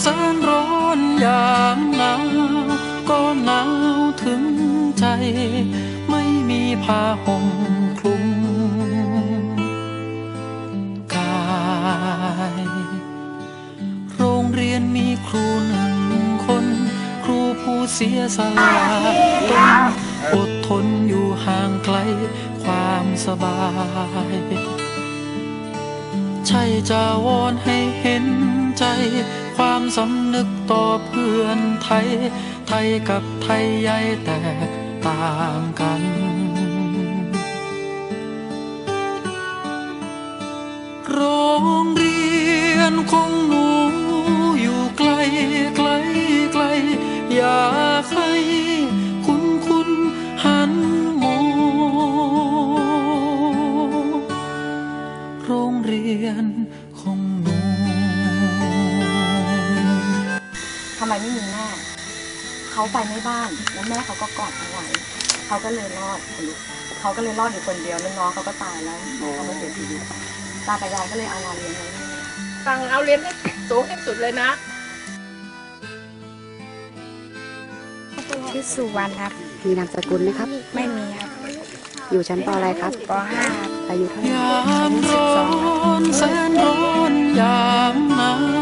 แสนร้อนยามหนาวก็หนาวถึงใจ ไม่มีผ้าห่มคลุมกาย โรงเรียนมีครูหนึ่งคน ครูผู้เสียสละตนอดทนอยู่ห่างไกลความสบาย ใช่จะวอนให้เห็นใจ ความสำนึกต่อเพื่อนไทย ไทยกับไทยใหญ่แตกต่างกันโรงเรียนของหนูอยู่ไกลไกลไกล อยากให้ เขาไปไม่บ้าน แล้วแม่เขาก็กอดเขาไว้เขาก็เลยรอดคุณลูกเขาก็เลยรอดอยู่คนเดียวแล้วน้องเขาก็ตายแล้วเขามาเสียชีวิตตากับยายก็เลยเอามาเลี้ยงไว้นี่ฟังเอาเรียนให้สูงให้สุดเลยนะชื่อสุวรรณครับ มีนามสกุลไหมครับ ไม่มีครับ อยู่ชั้นปอะไรครับป .5 ครับอายุเท่าไหร่ยามร้อนแสนร้อนยามหนาว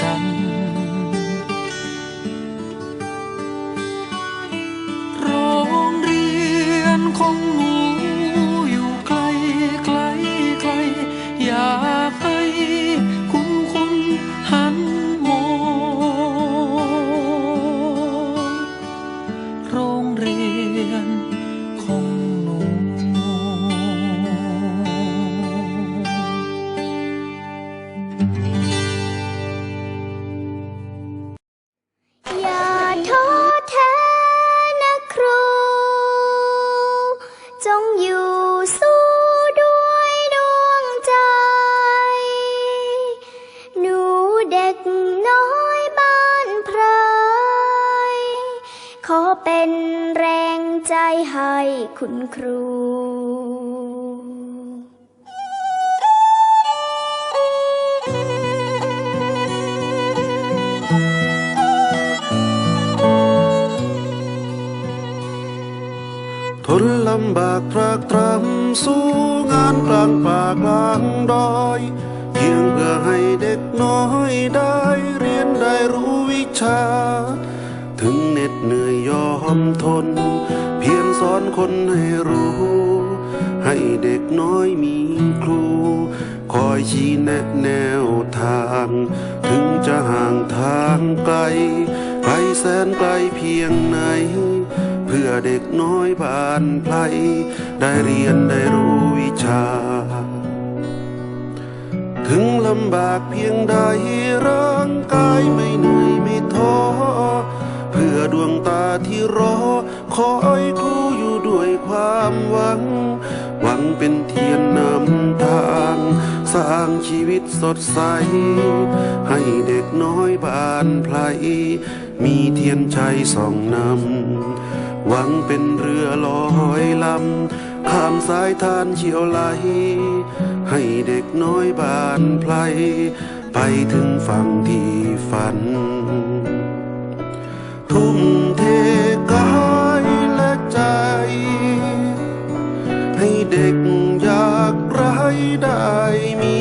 เป็นแรงใจให้คุณครูทนลำบากตรากตรำสู้งานกลางป่ากลางดอย เพียงเพื่อให้เด็กน้อยได้เรียนได้รู้วิชา ถึงเมทน เพียงสอนคนให้รู้ ให้เด็กน้อยมีครู คอยชี้แนะแนวทาง ถึงจะห่างทางไกล ไกลแสนไกลเพียงไหน เพื่อเด็กน้อยบ้านไพลได้เรียนได้รู้วิชาถึงลำบากเพียงใดร่างกายไม่เหนื่อยไม่ท้อ พื่อดวงตาที่รอ คอยครูอยู่ด้วยความหวัง หวังเป็นเทียนนำทาง สร้างชีวิตสดใส ให้เด็กน้อยบานไพลมีเทียนใจส่องนำ หวังเป็นเรือลอยลำ ข้ามสายทานเฉียวไหล ให้เด็กน้อยบานไพลไปถึงฝั่งที่ฝัน มเทกายและใจ ให้เด็กอยากไรได้มี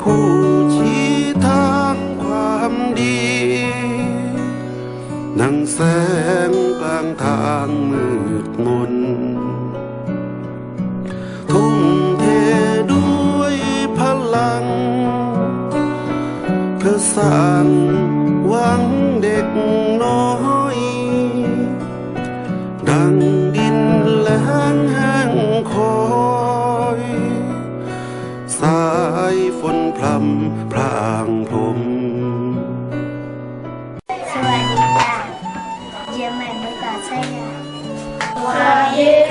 ผู้ชี้ทางความดี นัแสงกลางทางมืดมนทุ่มเทด้วยพลัง เพื่สร้าง หวังเด็กน้อย ดังดินแล้งแห้งคอยสายฝนพรำพรางพรมสวัสดีค่ะเยี่ยมใหม่ภาษาไทย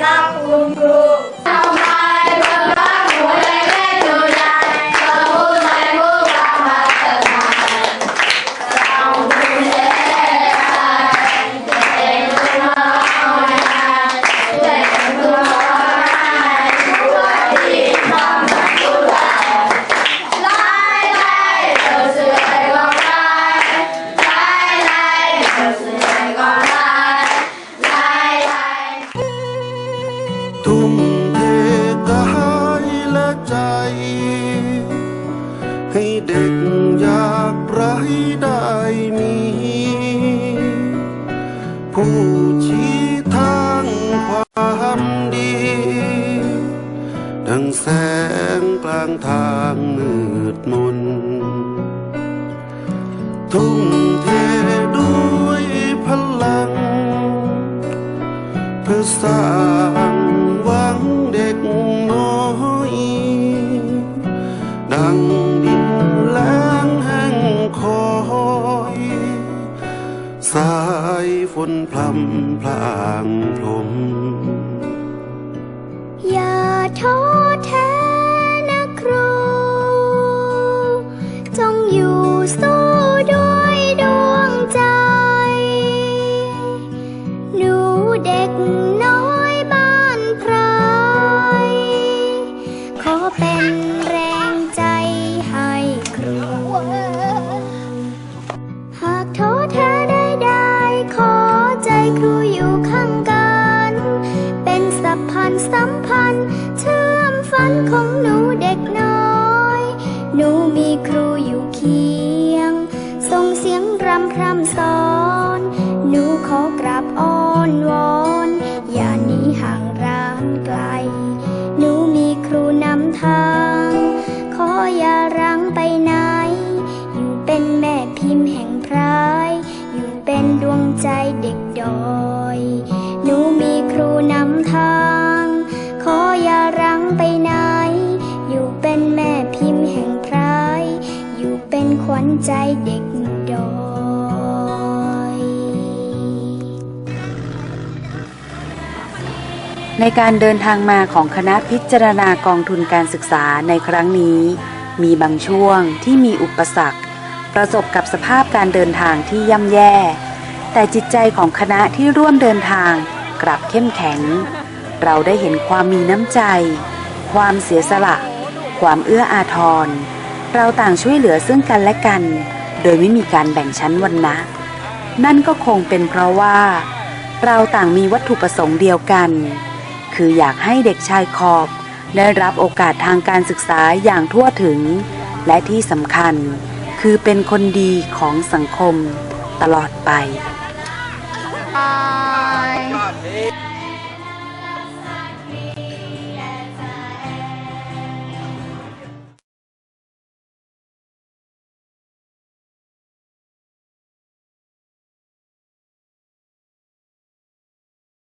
ค่ะทุ่ ทางมืดมน ทุ่มเทด้วยพลัง เพื่อสร้างหวังเด็กน้อย ดังดินแล้งแห้งคอยสายฝนพรำพลางพรม อยู่ข้างกัน เป็นสัพพันธ์สัมพันธ์เชื่อมฝันของหนู ใจเด็กดอยในการเดินทางมาของคณะพิจารณากองทุนการศึกษาในครั้งนี้ มีบางช่วงที่มีอุปสรรค ประสบกับสภาพการเดินทางที่ย่ำแย่ แต่จิตใจของคณะที่ร่วมเดินทางกลับเข้มแข็ง เราได้เห็นความมีน้ำใจ ความเสียสละ ความเอื้ออาทร เราต่างช่วยเหลือซึ่งกันและกัน โดยไม่มีการแบ่งชั้นวรรณะ นั่นก็คงเป็นเพราะว่า เราต่างมีวัตถุประสงค์เดียวกัน คืออยากให้เด็กชายขอบ ได้รับโอกาสทางการศึกษาอย่างทั่วถึง และที่สำคัญ คือเป็นคนดีของสังคมตลอดไปอ่า